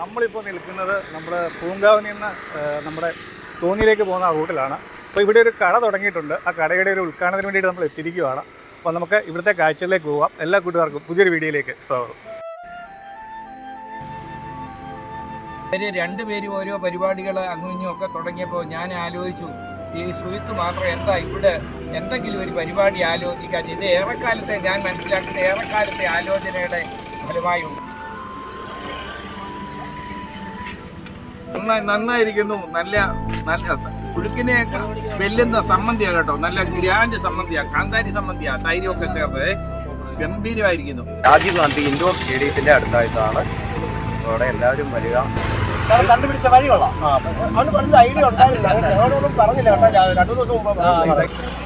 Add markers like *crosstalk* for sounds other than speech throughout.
നമ്മളിപ്പോൾ നിൽക്കുന്നത് നമ്മുടെ പൂങ്കാവിൽ നിന്ന് നമ്മുടെ തോന്നിയിലേക്ക് പോകുന്ന റൂട്ടിലാണ് അപ്പോൾ ഇവിടെ ഒരു കട തുടങ്ങിയിട്ടുണ്ട്. ആ കടയുടെ ഒരു ഉദ്ഘാടനത്തിന് വേണ്ടിയിട്ട് നമ്മൾ എത്തിയിരിക്കുകയാണ്. അപ്പോൾ നമുക്ക് ഇവിടുത്തെ കാഴ്ചകളിലേക്ക് പോകാം എല്ലാ കൂട്ടുകാർക്കും പുതിയൊരു വീഡിയോയിലേക്ക് സ്വാഗതം. ഇവർ രണ്ടുപേരും ഓരോ പരിപാടികൾ അങ്ങും ഒക്കെ തുടങ്ങിയപ്പോൾ ഞാൻ ആലോചിച്ചു ഈ സുഹിത്ത് മാത്രം എന്താ ഇവിടെ എന്തെങ്കിലും ഒരു പരിപാടി ആലോചിക്കാൻ? ഇത് ഏറെക്കാലത്തെ ഞാൻ മനസ്സിലാക്കുന്ന ഏറെക്കാലത്തെ ആലോചനയുടെ ഫലമായി നന്നായിരിക്കുന്നു. നല്ല നല്ല സ- പുഴുക്കിനെ വെല്ലുന്ന സമ്മന്തിയാ കേട്ടോ. നല്ല ഗ്രാൻഡ് സമ്മന്തിയാ കാന്താരി സമ്മന്തിയാ തൈരൊക്കെ ചേർത്ത് ഗംഭീരമായിരിക്കുന്നു. രാജീവ് ഗാന്ധി ഇൻഡോർ സ്റ്റേഡിയത്തിന്റെ അടുത്തായിട്ടാണ്. അവിടെ എല്ലാവരും വരിക. കണ്ടുപിടിച്ച വഴി കൊള്ളാം അവന് മനസ്സിൽ ഐഡിയ ഉണ്ടായിരുന്നില്ല പറഞ്ഞില്ല കേട്ടോ. രണ്ടു ദിവസം മുമ്പ്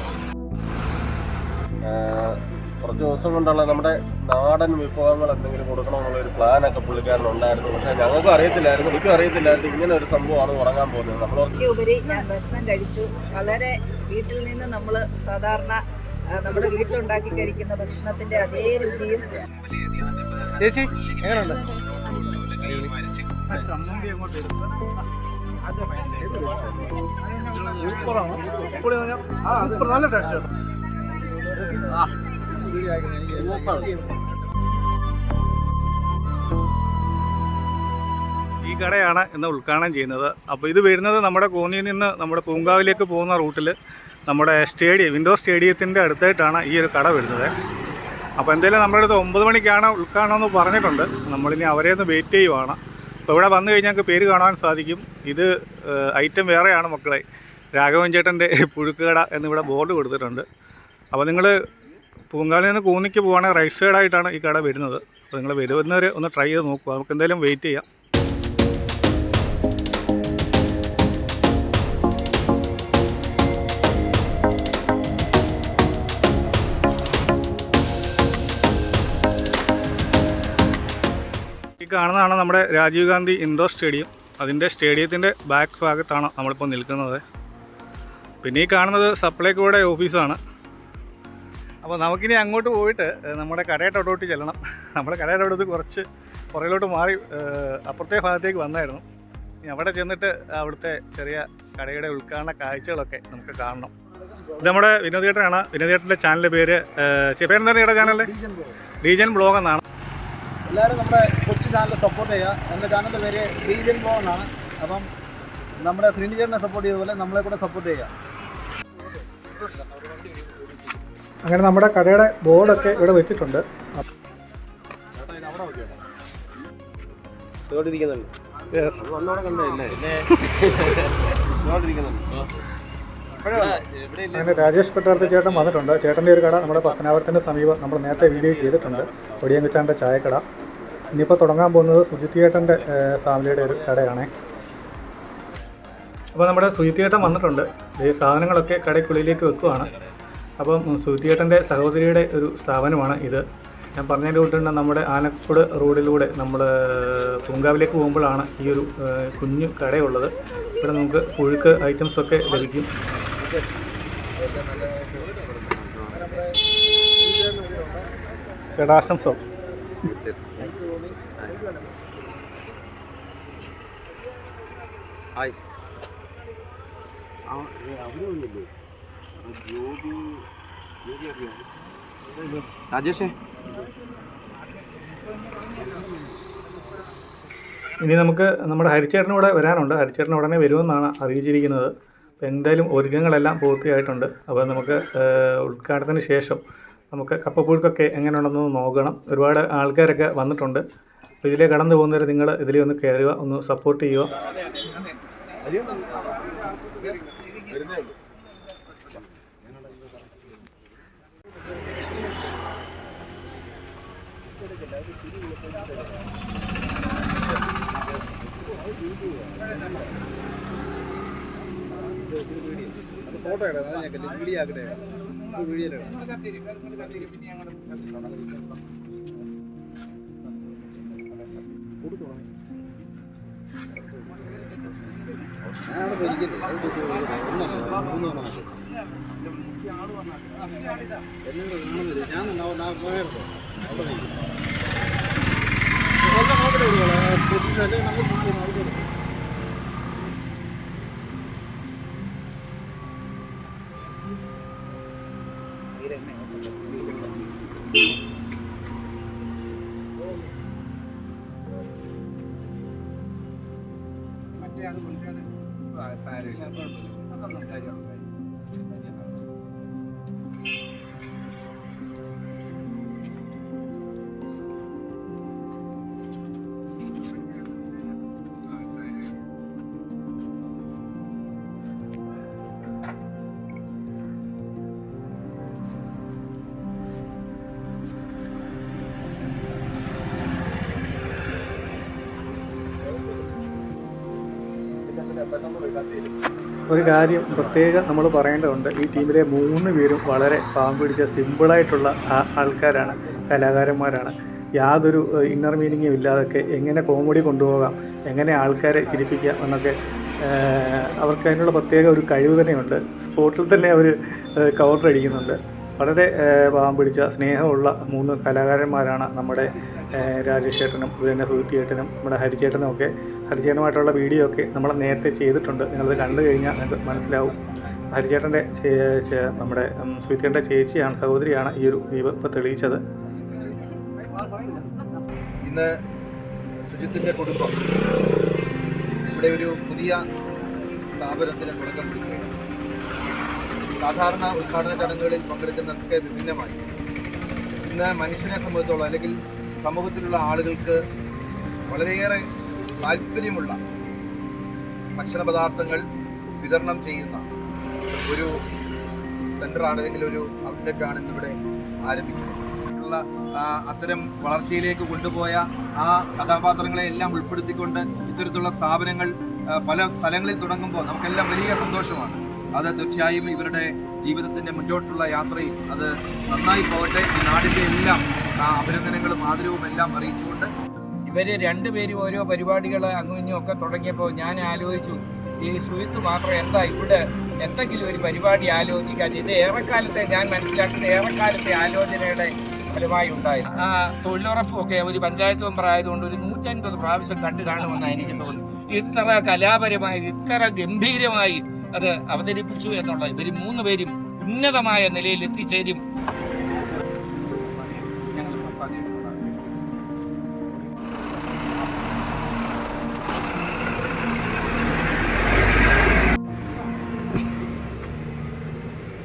കുറച്ച് ദിവസം കൊണ്ടുള്ള നമ്മുടെ നാടൻ വിഭവങ്ങൾ എന്തെങ്കിലും കൊടുക്കണമെന്നുള്ള ഒരു പ്ലാനൊക്കെ പുള്ളിക്കാരനുണ്ടായിരുന്നു പക്ഷെ ഞങ്ങൾക്ക് അറിയത്തില്ലായിരുന്നു. എനിക്കും അറിയത്തില്ലായിരുന്നു ഇങ്ങനെ ഒരു സംഭവമാണ് ഉറങ്ങാൻ പോകുന്നത്. നമ്മൾ ഉപരി ഞാൻ ഭക്ഷണം കഴിച്ചു. വളരെ വീട്ടിൽ നിന്ന് നമ്മൾ സാധാരണ ആ, നമ്മുടെ വീട്ടിലുണ്ടാക്കി കഴിക്കുന്ന ഭക്ഷണത്തിന്റെ അതേ രുചിയും ചേച്ചി എങ്ങനെയുണ്ട്? ചമ്മന്തി അങ്ങോട്ട് സൂപ്പറാണ്. ആ നല്ല ടേസ്റ്റ് ഈ കടയാണ് ഇന്ന് ഉദ്ഘാടനം ചെയ്യുന്നത്. അപ്പോൾ ഇത് വരുന്നത് നമ്മുടെ കോന്നിയിൽ നിന്ന് നമ്മുടെ പൂങ്കാവിലേക്ക് പോകുന്ന റൂട്ടിൽ നമ്മുടെ സ്റ്റേഡിയം വിൻഡോ സ്റ്റേഡിയത്തിന്റെ അടുത്തായിട്ടാണ് ഈ ഒരു കട വരുന്നത്. അപ്പോൾ എന്തായാലും നമ്മുടെ അടുത്ത് ഒമ്പത് മണിക്കാണ് ഉദ്ഘാടനം എന്ന് പറഞ്ഞിട്ടുണ്ട്. നമ്മളിനി അവരെ ഒന്ന് വെയിറ്റ് ചെയ്യുവാണ്. അപ്പോൾ ഇവിടെ വന്നു കഴിഞ്ഞാൽ പേര് കാണാൻ സാധിക്കും. ഇത് ഐറ്റം വേറെയാണ് മക്കളെ. രാഘവൻ ചേട്ടന്റെ പുഴുക്കുകട എന്നിവിടെ ബോർഡ് കൊടുത്തിട്ടുണ്ട്. അപ്പോൾ നിങ്ങൾ പൂങ്കാലിൽ നിന്ന് കൂന്നിക്ക് പോവുകയാണെങ്കിൽ റൈറ്റ് സൈഡായിട്ടാണ് ഈ കട വരുന്നത്. അപ്പോൾ നിങ്ങൾ വരുന്നവരെ ഒന്ന് ട്രൈ ചെയ്ത് നോക്കുക നമുക്ക് എന്തായാലും വെയിറ്റ് ചെയ്യാം. ഈ കാണുന്നതാണ് നമ്മുടെ രാജീവ് ഗാന്ധി ഇൻഡോർ സ്റ്റേഡിയം അതിന്റെ സ്റ്റേഡിയത്തിന്റെ ബാക്ക് ഭാഗത്താണ് നമ്മളിപ്പോൾ നിൽക്കുന്നത്. പിന്നെ ഈ കാണുന്നത് സപ്ലൈകോയുടെ ഓഫീസാണ് അപ്പോൾ നമുക്കിനി അങ്ങോട്ട് പോയിട്ട് നമ്മുടെ കടയുടെ അവിടോട്ട് ചെല്ലണം. നമ്മുടെ കടയുടെ അവിടുത്തെ കുറച്ച് പുറകിലോട്ട് മാറി അപ്പുറത്തെ ഭാഗത്തേക്ക് വന്നായിരുന്നു. ഇനി അവിടെ ചെന്നിട്ട് അവിടുത്തെ ചെറിയ കടയുടെ ഉദ്ഘാടന കാഴ്ചകളൊക്കെ നമുക്ക് കാണണം. ഇത് നമ്മുടെ വിനോദേട്ടനാണ് വിനോദേട്ടന്റെ ചാനലിന്റെ പേര് ഏഹ്, പേരെന്താണ് ചേട്ടാ ചാനലിന്റെ ഡീജൻ ബ്ലോഗ് എന്നാണ്. എല്ലാവരും നമ്മുടെ കൊച്ചു ചാനൽ സപ്പോർട്ട് ചെയ്യുക. എന്റെ ചാനലിന്റെ പേര് ഡീജൻ ബ്ലോഗ് എന്നാണ്. അപ്പം നമ്മുടെ ശ്രീനിചേട്ടനെ സപ്പോർട്ട് ചെയ്തതുപോലെ നമ്മളെ കൂടെ സപ്പോർട്ട് ചെയ്യുക. അങ്ങനെ നമ്മുടെ കടയുടെ ബോർഡൊക്കെ ഇവിടെ വെച്ചിട്ടുണ്ട്. അങ്ങനെ രാജേഷ് കൊട്ടാരത്തെ ചേട്ടൻ വന്നിട്ടുണ്ട്. ചേട്ടന്റെ ഒരു കട നമ്മുടെ പത്തനാപുരത്തിന്റെ സമീപം നമ്മൾ നേരത്തെ വീഡിയോ ചെയ്തിട്ടുണ്ട്. ഒടിയങ്കുച്ചാന്റെ ചായക്കട. ഇനിയിപ്പോൾ തുടങ്ങാൻ പോകുന്നത് സുജിത്തിയേട്ടന്റെ ഫാമിലിയുടെ ഒരു കടയാണേ. അപ്പോൾ നമ്മുടെ സുജിത്തിയേട്ടൻ വന്നിട്ടുണ്ട്. ഈ സാധനങ്ങളൊക്കെ കടയ്ക്കുള്ളിലേക്ക് വെക്കുവാണ്. അപ്പം സുജിത്തിയേട്ടന്റെ സഹോദരിയുടെ ഒരു സ്ഥാപനമാണ് ഇത്. ഞാൻ പറഞ്ഞതിന്റെ കൂട്ടുണ്ട് നമ്മുടെ ആനക്കോട് റോഡിലൂടെ നമ്മൾ പൂങ്കാവിലേക്ക് പോകുമ്പോഴാണ് ഈ ഒരു കുഞ്ഞു കടയുള്ളത്. ഇവിടെ നമുക്ക് പുഴുക്ക് ഐറ്റംസ് ഒക്കെ ലഭിക്കും. കടാശംസോ ഹായ്. രാജേഷേ. ഇനി നമുക്ക് നമ്മുടെ ഹരിച്ചേട്ടനും കൂടെ വരാനുണ്ട്. ഹരിച്ചേട്ടൻ ഉടനെ വരുമെന്നാണ് അറിയിച്ചിരിക്കുന്നത്. അപ്പോൾ എന്തായാലും ഒരുക്കങ്ങളെല്ലാം പൂർത്തിയായിട്ടുണ്ട്. അപ്പോൾ നമുക്ക് ഉദ്ഘാടനത്തിന് ശേഷം നമുക്ക് കപ്പപ്പുഴുക്കൊക്കെ എങ്ങനെയുണ്ടെന്ന് നോക്കണം. ഒരുപാട് ആൾക്കാരൊക്കെ വന്നിട്ടുണ്ട്. അപ്പോൾ ഇതിലേ കടന്നു പോകുന്നവർ നിങ്ങൾ ഇതിലേ ഒന്ന് കയറുക ഒന്ന് സപ്പോർട്ട് ചെയ്യുക. ഫോട്ടോ ഇടാം. വീഡിയോ ആക്കട്ടെ വീഡിയോ പോയിരിക്കില്ലേ ഞാൻ അവിടെ മറ്റേ അത് കൊണ്ടുവരാൻ ആ, സാരമില്ല. കുഴപ്പമില്ല. അതൊന്നും കാര്യമാണ് ഒരു കാര്യം പ്രത്യേകം നമ്മൾ പറയേണ്ടതുണ്ട്. ഈ ടീമിലെ മൂന്ന് പേരും വളരെ പാമ്പ് പിടിച്ച സിമ്പിളായിട്ടുള്ള ആൾക്കാരാണ് കലാകാരന്മാരാണ്. യാതൊരു ഇന്നർ മീനിങ്ങും ഇല്ലാതൊക്കെ എങ്ങനെ കോമഡി കൊണ്ടുപോകാം എങ്ങനെ ആൾക്കാരെ ചിരിപ്പിക്കാം എന്നൊക്കെ അവർക്ക് അതിനുള്ള പ്രത്യേക ഒരു കഴിവ് തന്നെയുണ്ട്. സ്പോട്ടിൽ തന്നെ അവർ കൗണ്ടർ അടിക്കുന്നുണ്ട്. വളരെ ഭാവം പിടിച്ച സ്നേഹമുള്ള മൂന്ന് കലാകാരന്മാരാണ് നമ്മുടെ രാജേഷേട്ടനും രാജേഷ് ചേട്ടനും സുഹൃത്തി ചേട്ടനും നമ്മുടെ ഹരിചേട്ടനും ഒക്കെ. ഹരിചേട്ടനുമായിട്ടുള്ള വീഡിയോ ഒക്കെ നമ്മൾ നേരത്തെ ചെയ്തിട്ടുണ്ട്. നിങ്ങളത് കണ്ടു കഴിഞ്ഞാൽ നിങ്ങൾക്ക് മനസ്സിലാവും. ഹരിചേട്ടന്റെ നമ്മുടെ സുഹൃത്തിയുടെ ചേച്ചിയാണ് സഹോദരിയാണ് ഈ ഒരു ദീപം ഇപ്പോൾ തെളിയിച്ചത്. ഇന്ന് സുജിത്തിന്റെ കുടുംബം. ഇവിടെ ഒരു പുതിയ സ്ഥാപനത്തിന് തുടക്കം കുറിക്കുകയാണ് സാധാരണ ഉദ്ഘാടന ചടങ്ങുകളിൽ പങ്കെടുക്കുന്നതൊക്കെ വിഭിന്നമായി. ഇന്ന് മനുഷ്യനെ സംബന്ധിച്ചോളം അല്ലെങ്കിൽ സമൂഹത്തിലുള്ള ആളുകൾക്ക് വളരെയേറെ താല്പര്യമുള്ള ഭക്ഷണ പദാർത്ഥങ്ങൾ വിതരണം ചെയ്യുന്ന ഒരു സെന്ററാണ് അല്ലെങ്കിൽ ഒരു ഔട്ട്ലെറ്റാണ് ഇന്നിവിടെ ആരംഭിക്കുന്നത്. ഉള്ള അത്തരം വളർച്ചയിലേക്ക് കൊണ്ടുപോയ ആ കഥാപാത്രങ്ങളെ എല്ലാം ഉൾപ്പെടുത്തിക്കൊണ്ട് ഇത്തരത്തിലുള്ള സ്ഥാപനങ്ങൾ പല സ്ഥലങ്ങളിൽ തുടങ്ങുമ്പോൾ നമുക്കെല്ലാം വലിയ സന്തോഷമാണ്. അത് തീർച്ചയായും ഇവരുടെ ജീവിതത്തിന്റെ മുന്നോട്ടുള്ള യാത്രയിൽ അത് നന്നായി പോകട്ടെ ഈ നാടിന്റെ എല്ലാം അഭിനന്ദനങ്ങളും ആദരവും എല്ലാം അറിയിച്ചുകൊണ്ട് ഇവർ രണ്ടുപേരും ഓരോ പരിപാടികൾ അങ്ങും ഒക്കെ തുടങ്ങിയപ്പോൾ ഞാൻ ആലോചിച്ചു ഈ സുഹൃത്ത് മാത്രം എന്താ ഇവിടെ എന്തെങ്കിലും ഒരു പരിപാടി ആലോചിക്കാൻ ഇത് ഏറെക്കാലത്തെ ഞാൻ മനസ്സിലാക്കുന്ന ഏറെക്കാലത്തെ ആലോചനയുടെ ഫലമായി ഉണ്ടായി. ആ തൊഴിലുറപ്പൊക്കെ ഒരു പഞ്ചായത്ത് മെമ്പർ ആയതുകൊണ്ട് ഒരു നൂറ്റൻപത് പ്രാവശ്യം കണ്ടു കാണുമെന്നാണ് എനിക്ക് തോന്നുന്നത്. ഇത്ര കലാപരമായി ഇത്ര ഗംഭീരമായി അത് അവതരിപ്പിച്ചു എന്നുള്ള ഇവർ മൂന്ന് പേരും ഉന്നതമായ നിലയിൽ എത്തിച്ചേരും.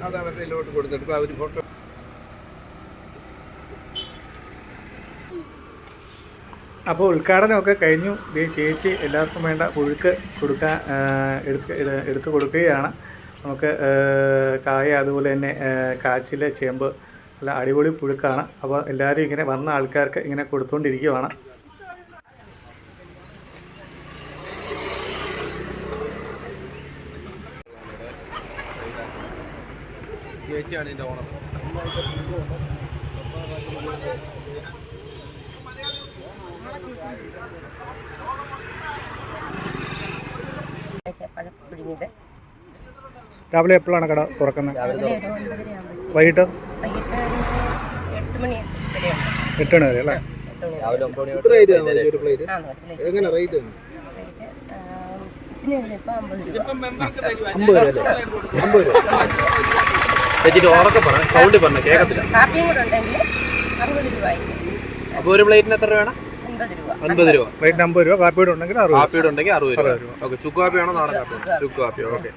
അത് അവരുടെ ലോട്ട് കൊടുത്തിട്ട് അവർ ഫോട്ടോ അപ്പോൾ ഉദ്ഘാടനമൊക്കെ കഴിഞ്ഞു. ദേ ചേച്ചി എല്ലാവർക്കും വേണ്ട ഒഴുക്ക് കൊടുക്കാൻ എടുത്ത് എടുത്തു കൊടുക്കുകയാണ്. നമുക്ക് കായ അതുപോലെ തന്നെ കാച്ചിൽ ചേമ്പ് നല്ല അടിപൊളി പുഴുക്കാണ്. അപ്പോൾ എല്ലാവരും ഇങ്ങനെ വന്ന ആൾക്കാർക്ക് ഇങ്ങനെ കൊടുത്തുകൊണ്ടിരിക്കുവാണ് ചേച്ചിയാണ് ഇതിന്റെ ഓണർ. പഴം പുഴുങ്ങിയത് രാവിലെ എപ്പോഴാണ് കട തുറക്കുന്നത്? വൈകിട്ട്? എട്ട് മണി വരെ അല്ലേ? എങ്ങനെ റേറ്റ് സൗണ്ട് പറഞ്ഞ കേൾക്കത്തില്ല കാപ്പിയും കൂടെ ഉണ്ടെങ്കിൽ അറുപത് രൂപ ആയിരിക്കും. അപ്പോൾ ഒരു പ്ലേറ്റിന് എത്ര വേണം അൻപത് രൂപ. റേറ്റ് അമ്പത് രൂപ. കാപ്പി ഉണ്ടെങ്കിൽ കാപ്പിയുടെ ഉണ്ടെങ്കിൽ അറുപത് രൂപ. ഓക്കെ ചുക്ക് കാപ്പി ആണോ നാടൻ കാപ്പി. ചുക്ക് കാപ്പി. ഓക്കെ.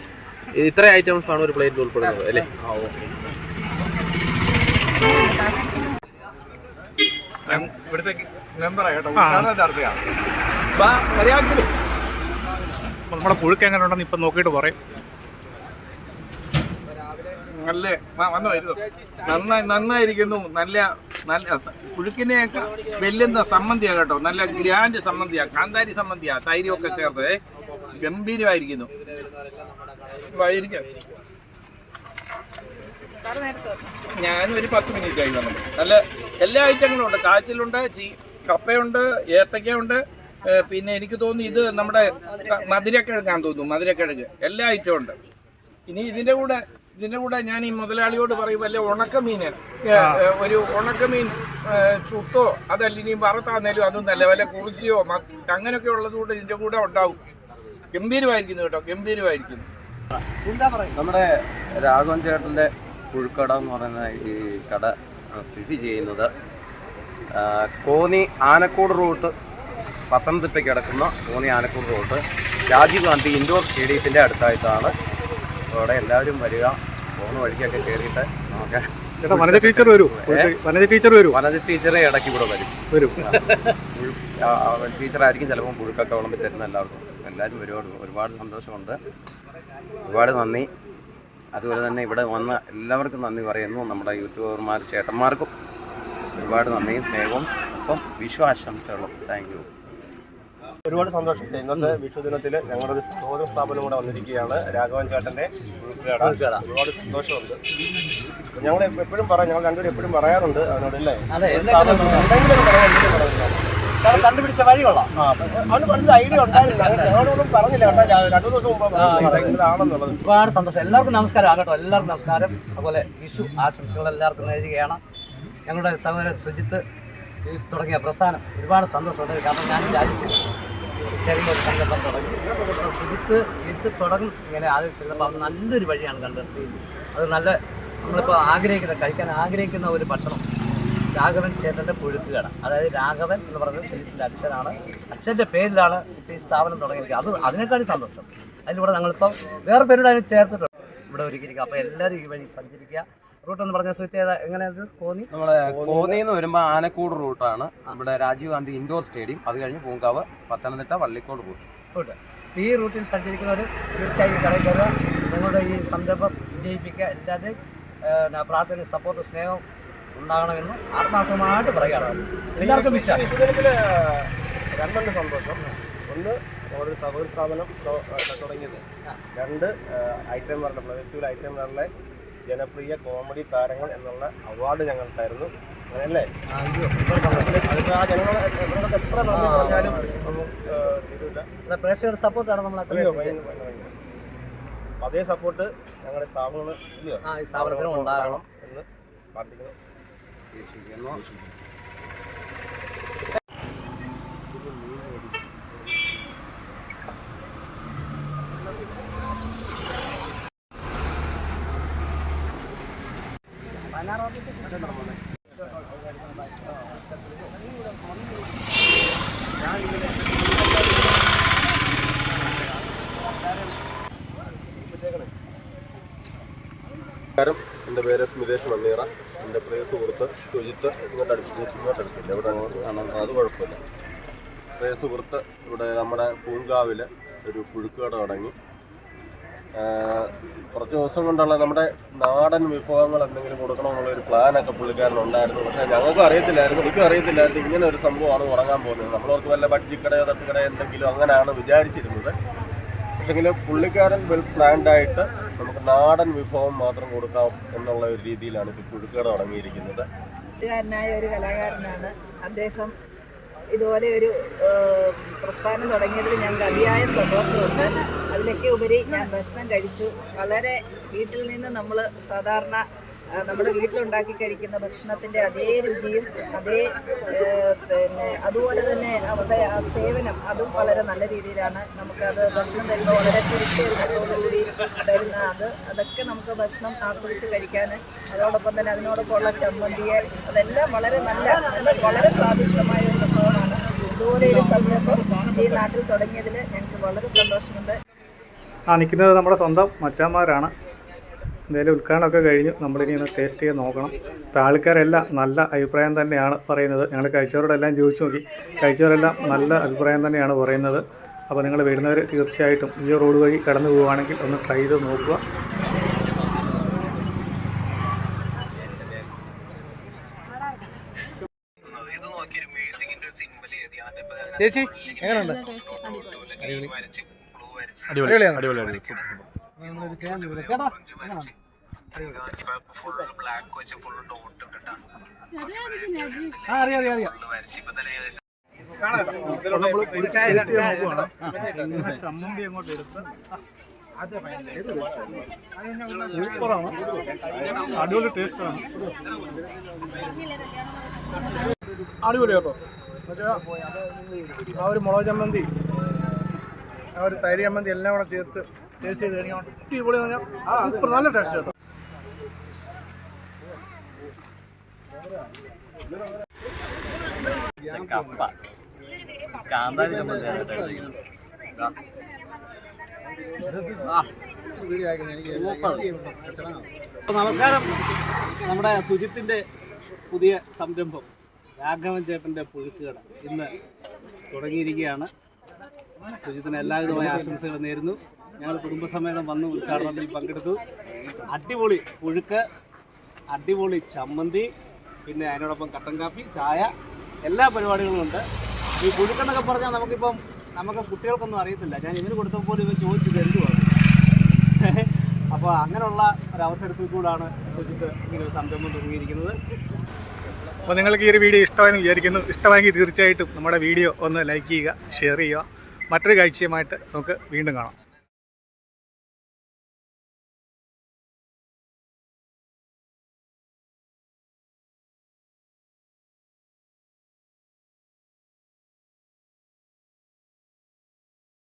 ഇത്ര ഐറ്റംസ് ആണ് ഒരു പ്ലേറ്റിൽ ഉൾപ്പെടുന്നത് അല്ലേ? ആ ഓക്കെ. ഇവിടുത്തെ മെമ്പറാണ് കേട്ടോ. നമ്മുടെ പുഴുക്ക് എങ്ങനെ ഉണ്ടെന്ന് ഇപ്പം നോക്കിയിട്ട് പറയും. നല്ല വന്നോ. നന്നായി നന്നായിരിക്കുന്നു. നല്ല നല്ല പുഴുക്കിനെയൊക്കെ വെല്ലുന്ന സമ്മന്തിയാണ് കേട്ടോ. നല്ല ഗ്രാൻഡ് സമ്മന്തിയാ കാന്താരി സമ്മന്തിയാ തൈരൊക്കെ ചേർത്ത്. ഗംഭീരമായിരിക്കുന്നു. ഞാനും ഒരു പത്ത് മിനിറ്റ് ആയി വന്നു. നല്ല എല്ലാ ഐറ്റങ്ങളും ഉണ്ട്. കാച്ചിലുണ്ട് ചീ കപ്പയുണ്ട് ഏത്തക്കയുണ്ട്. പിന്നെ എനിക്ക് തോന്നുന്നു ഇത് നമ്മുടെ മധുരക്കിഴങ്ങാൻ തോന്നുന്നു മധുരക്കിഴങ്ങ്. എല്ലാ ഐറ്റവും ഉണ്ട്. ഇനി ഇതിന്റെ കൂടെ ഇതിന്റെ കൂടെ ഞാൻ ഈ മുതലാളിയോട് പറയും വല്ല ഉണക്കമീൻ ഒരു ഉണക്കമീൻ ചുട്ടോ അതല്ല ഇനി വറുത്താന്നേലും അതും നല്ല വല്ല കുറിച്ചിയോ അങ്ങനെയൊക്കെ ഉള്ളത് കൂടെ ഇതിന്റെ കൂടെ ഉണ്ടാവും. ഗംഭീരമായിരിക്കുന്നു കേട്ടോ ഗംഭീരമായിരിക്കുന്നു. നമ്മുടെ രാഘവൻ ചേട്ടന്റെ പുഴുക്കട എന്ന് പറയുന്ന ഈ കട സ്ഥിതി ചെയ്യുന്നത് കോന്നി ആനക്കൂട് റൂട്ട് പത്തനംതിട്ടയ്ക്ക് കിടക്കുന്ന കോന്നി ആനക്കൂട് റൂട്ട്. രാജീവ് ഗാന്ധി ഇൻഡോർ സ്റ്റേഡിയത്തിന്റെ അടുത്തായിട്ടാണ്. അവിടെ എല്ലാവരും വരിക. പോകുന്ന വഴിക്കൊക്കെ കയറിയിട്ട് നോക്കാം ചേട്ടാ വനജ ടീച്ചർ വരൂ. വനജ ടീച്ചർ വരൂ. വനജ ടീച്ചറെ ഇടയ്ക്ക് ഇവിടെ വരും. വരും. ടീച്ചറായിരിക്കും ചിലപ്പോൾ പുഴുക്കൊക്കെ വിളമ്പി തരുന്ന എല്ലാവർക്കും. എല്ലാവരും ഒരുപാട് ഒരുപാട് സന്തോഷമുണ്ട്. ഒരുപാട് നന്ദി. അതുപോലെ തന്നെ ഇവിടെ വന്ന എല്ലാവർക്കും നന്ദി പറയുന്നു. നമ്മുടെ യൂട്യൂബർമാർ ചേട്ടന്മാർക്കും ഒരുപാട് നന്ദിയും സ്നേഹവും. ഒപ്പം വിശ്വാസം ആശംസകളും. Thank you. ഒരുപാട് സന്തോഷം. ഇന്നത്തെ വിഷു ദിനത്തിൽ ഞങ്ങളൊരു സഹോദര സ്ഥാപനം കൂടെ വന്നിരിക്കുകയാണ്. രാഘവൻ ചേട്ടന്റെ ഒരുപാട് സന്തോഷമുണ്ട്. ഞങ്ങൾ എപ്പോഴും പറയാം ഞങ്ങൾ രണ്ടുപേരും എപ്പോഴും പറയാറുണ്ട് അതിനോടല്ലേ? കണ്ടുപിടിച്ച വഴി കൊള്ളാം. അവന് മനസ്സിൽ ഐഡിയ ഞങ്ങളോടൊന്നും പറഞ്ഞില്ല കേട്ടോ. രണ്ടു ദിവസം മുമ്പ് ആണെന്നുള്ളത് ഒരുപാട് സന്തോഷം. എല്ലാവർക്കും നമസ്കാരം. ആകട്ടോ എല്ലാവർക്കും നമസ്കാരം. അതുപോലെ വിഷു ആശംസകൾ എല്ലാവർക്കും നേരുകയാണ്. ഞങ്ങളുടെ സഹോദരൻ സുജിത്ത് തുടങ്ങിയ പ്രസ്ഥാനം ഒരുപാട് സന്തോഷമുണ്ട്. കാരണം ഞാൻ രാജേഷ് ചെറിയൊരു സംഘടന തുടങ്ങി. സുജിത്ത് ഇത് തുടങ്ങും ഇങ്ങനെ ആലോചിച്ചപ്പോൾ നല്ലൊരു വഴിയാണ് കണ്ടെത്തി അത് നല്ല നമ്മളിപ്പോൾ ആഗ്രഹിക്കുന്ന കഴിക്കാൻ ആഗ്രഹിക്കുന്ന ഒരു ഭക്ഷണം. രാഘവൻ ചേട്ടന്റെ പുഴുക്കുകട അതായത് രാഘവൻ എന്ന് പറയുന്നത് ശുചിത്തിന്റെ അച്ഛനാണ്. അച്ഛന്റെ പേരിലാണ് ഇപ്പോൾ ഈ സ്ഥാപനം തുടങ്ങിയിരിക്കുന്നത്. അത് അതിനേക്കാളും സന്തോഷം. അതിലൂടെ ഞങ്ങളിപ്പം വേറെ പേരുടെ അതിന് ചേർത്തിട്ടുണ്ട്. ഇവിടെ ഒരുക്കിയിരിക്കുക. അപ്പോൾ എല്ലാവരും ഈ വഴി സഞ്ചരിക്കുക. റൂട്ട് എന്ന് പറഞ്ഞ സ്വിച്ച് ഏതാ? എങ്ങനെയാണ് കോന്നി? നമ്മളെ കോന്നിന്ന് വരുമ്പോൾ ആനക്കൂട് റൂട്ടാണ്. നമ്മുടെ രാജീവ് ഗാന്ധി ഇൻഡോർ സ്റ്റേഡിയം അത് കഴിഞ്ഞ് പൂങ്കാവ് പത്തനംതിട്ട വള്ളിക്കോട് റൂട്ട്. റൂട്ട്. ഈ റൂട്ടിൽ സഞ്ചരിക്കുന്നവർ തീർച്ചയായും കടയിൽ കയറുക. നിങ്ങളുടെ ഈ സംരംഭം വിജയിപ്പിക്കുക. എല്ലാവരുടെയും പ്രാർത്ഥന സപ്പോർട്ട് സ്നേഹം ഉണ്ടാകണമെന്ന് ആത്മാർത്ഥമായിട്ട് പറയുകയാണ്. എല്ലാവർക്കും വിശ്വാസം. രണ്ടുണ്ട് സന്തോഷം. ഒന്ന് നമ്മുടെ ഒരു സഹോദര സ്ഥാപനം തുടങ്ങിയത്. രണ്ട് ഐറ്റം പറഞ്ഞ പ്ലസ് ടു ഐറ്റം പറഞ്ഞ ജനപ്രിയ കോമഡി താരങ്ങൾ എന്നുള്ള അവാർഡ് ഞങ്ങൾക്കായിരുന്നു. അങ്ങനെയല്ലേ. അതിപ്പോൾ ആ ജനങ്ങൾ ജനങ്ങൾക്ക് എത്ര നന്ദി പറഞ്ഞാലും ഒന്നും പ്രേക്ഷകരുടെ സപ്പോർട്ടാണ് നമ്മൾ. അതേ സപ്പോർട്ട് ഞങ്ങളുടെ സ്ഥാപനങ്ങൾ സ്ഥാപനത്തിനും ഉണ്ടാകണം എന്ന് പ്രാർത്ഥിക്കുന്നു. പേര് സ്മിതേഷ് മണ്ണീറ എന്റെ പ്രിയ സുഹൃത്ത് സുജിത്ത്. ഇങ്ങോട്ട് അടുത്ത് ഇങ്ങോട്ട് അടുത്തില്ല. ഇവിടെ അത് കുഴപ്പമില്ല. പ്രിയ സുഹൃത്ത്. ഇവിടെ നമ്മുടെ പൂങ്കാവിൽ ഒരു പുഴുക്കുകട തുടങ്ങി. കുറച്ച് ദിവസം കൊണ്ടുള്ള നമ്മുടെ നാടൻ വിഭവങ്ങൾ എന്തെങ്കിലും കൊടുക്കണമെന്നുള്ള ഒരു പ്ലാനൊക്കെ പുള്ളിക്കാരനുണ്ടായിരുന്നു. പക്ഷേ ഞങ്ങൾക്കും അറിയത്തില്ലായിരുന്നു. എനിക്കും അറിയത്തില്ലായിരുന്നു ഇങ്ങനെ ഒരു സംഭവമാണ് ഉറങ്ങാൻ പോകുന്നത്. നമ്മളോർക്ക് വല്ല ബഡ്ജിക്കടയോ തട്ടുകടയോ എന്തെങ്കിലും അങ്ങനെയാണ് വിചാരിച്ചിരുന്നത്. പക്ഷെങ്കിൽ പുള്ളിക്കാരൻ വെൽ പ്ലാൻഡ് ആയിട്ട് നമുക്ക് നാടൻ വിഭവം മാത്രം കൊടുക്കാം എന്നുള്ള ഒരു രീതിയിലാണ് ഇപ്പോൾ പുഴുക്കട തുടങ്ങിയിരിക്കുന്നത് എഴുത്തുകാരനായ ഒരു കലാകാരനാണ്. അദ്ദേഹം ഇതുപോലെ ഒരു പ്രസ്ഥാനം തുടങ്ങിയതിൽ ഞങ്ങൾക്ക് അതിയായ സന്തോഷമുണ്ട്. അതിലൊക്കെ ഉപരി ഞാൻ ഭക്ഷണം കഴിച്ചു. വളരെ വീട്ടിൽ നിന്ന് നമ്മൾ സാധാരണ നമ്മുടെ വീട്ടിലുണ്ടാക്കി കഴിക്കുന്ന ഭക്ഷണത്തിന്റെ അതേ രുചിയും അതേ പിന്നെ അതുപോലെ തന്നെ അവരുടെ ആ സേവനം അതും വളരെ നല്ല രീതിയിലാണ് നമുക്കത് ഭക്ഷണം തരുമ്പോൾ വളരെ തിരിച്ചറിഞ്ഞതോടുകൂടി തരുന്ന അത്. അതൊക്കെ നമുക്ക് ഭക്ഷണം ആസ്വദിച്ച് കഴിക്കാൻ അതോടൊപ്പം തന്നെ അതിനോടൊപ്പം ഉള്ള ചമ്മന്തിയെ അതെല്ലാം വളരെ നല്ല വളരെ സ്വാദിഷ്ടമായ ഒരു വിഭവമാണ് ഇതുപോലെ ഒരു സംരംഭം ഈ നാട്ടിൽ തുടങ്ങിയതിൽ ഞങ്ങൾക്ക് വളരെ സന്തോഷമുണ്ട്. ആ നിൽക്കുന്നത് നമ്മുടെ സ്വന്തം മച്ചാന്മാരാണ്. എന്തായാലും ഉദ്ഘാടനമൊക്കെ കഴിഞ്ഞു. നമ്മളിനി ഒന്ന് ടേസ്റ്റ് ചെയ്ത് നോക്കണം. അപ്പോൾ ആൾക്കാരെല്ലാം നല്ല അഭിപ്രായം തന്നെയാണ് പറയുന്നത്. ഞങ്ങൾ കഴിച്ചവരോടെല്ലാം ചോദിച്ചു നോക്കി. കഴിച്ചവരെല്ലാം നല്ല അഭിപ്രായം തന്നെയാണ് പറയുന്നത്. അപ്പോൾ നിങ്ങൾ വരുന്നവർ തീർച്ചയായിട്ടും ഈ റോഡ് വഴി കടന്നു പോവുകയാണെങ്കിൽ ഒന്ന് ട്രൈ ചെയ്ത് നോക്കുക. ചേച്ചി എങ്ങനെയുണ്ട്? അടിപൊളിയാണ് അടിപൊളി ആ അറിയാം അറിയാം അറിയാം ചമ്മന്തി അങ്ങോട്ട് അടിപൊളി അടിപൊളി കേട്ടോ ആ ഒരു മുളക് ചമ്മന്തി ആ ഒരു തൈര് ചമ്മന്തി എല്ലാം കൂടെ ചേർത്ത് ടേസ്റ്റ് ചെയ്ത് കഴിഞ്ഞാൽ അടിപൊളി നല്ല ടേസ്റ്റ് കേട്ടോ അപ്പോൾ നമസ്കാരം. നമ്മുടെ സുജിത്തിന്റെ പുതിയ സംരംഭം രാഘവൻ ചേട്ടന്റെ പുഴുക്കുകട ഇന്ന് തുടങ്ങിയിരിക്കുകയാണ്. സുജിത്തിന് എല്ലാവിധമായ ആശംസകൾ നേരുന്നു. ഞങ്ങൾ കുടുംബസമേതം വന്ന് ഉദ്ഘാടനത്തിൽ പങ്കെടുത്തു. അടിപൊളി പുഴുക്ക് അടിപൊളി ചമ്മന്തി പിന്നെ അതിനോടൊപ്പം കട്ടൻ കാപ്പി ചായ എല്ലാ പരിപാടികളും ഉണ്ട്. ഈ പുഴുക്കെന്നൊക്കെ പറഞ്ഞാൽ നമുക്കിപ്പം നമുക്ക് കുട്ടികൾക്കൊന്നും അറിയത്തില്ല. ഞാൻ ഇവന് കൊടുത്തപ്പോൾ ഇവൻ ചോദിച്ചു തരുവാണ് *laughs* അപ്പോൾ അങ്ങനെയുള്ള ഒരു അവസരത്തിൽ കൂടാണ് സുജിത്ത് ഇങ്ങനെ ഒരു സംരംഭം തുടങ്ങിയിരിക്കുന്നത്. അപ്പോൾ നിങ്ങൾക്ക് ഈ ഒരു വീഡിയോ ഇഷ്ടമായെന്ന് വിചാരിക്കുന്നു. ഇഷ്ടമായെങ്കിൽ തീർച്ചയായിട്ടും നമ്മുടെ വീഡിയോ ഒന്ന് ലൈക്ക് ചെയ്യുക ഷെയർ ചെയ്യുക. മറ്റൊരു കാഴ്ചയുമായിട്ട് നമുക്ക് വീണ്ടും കാണാം.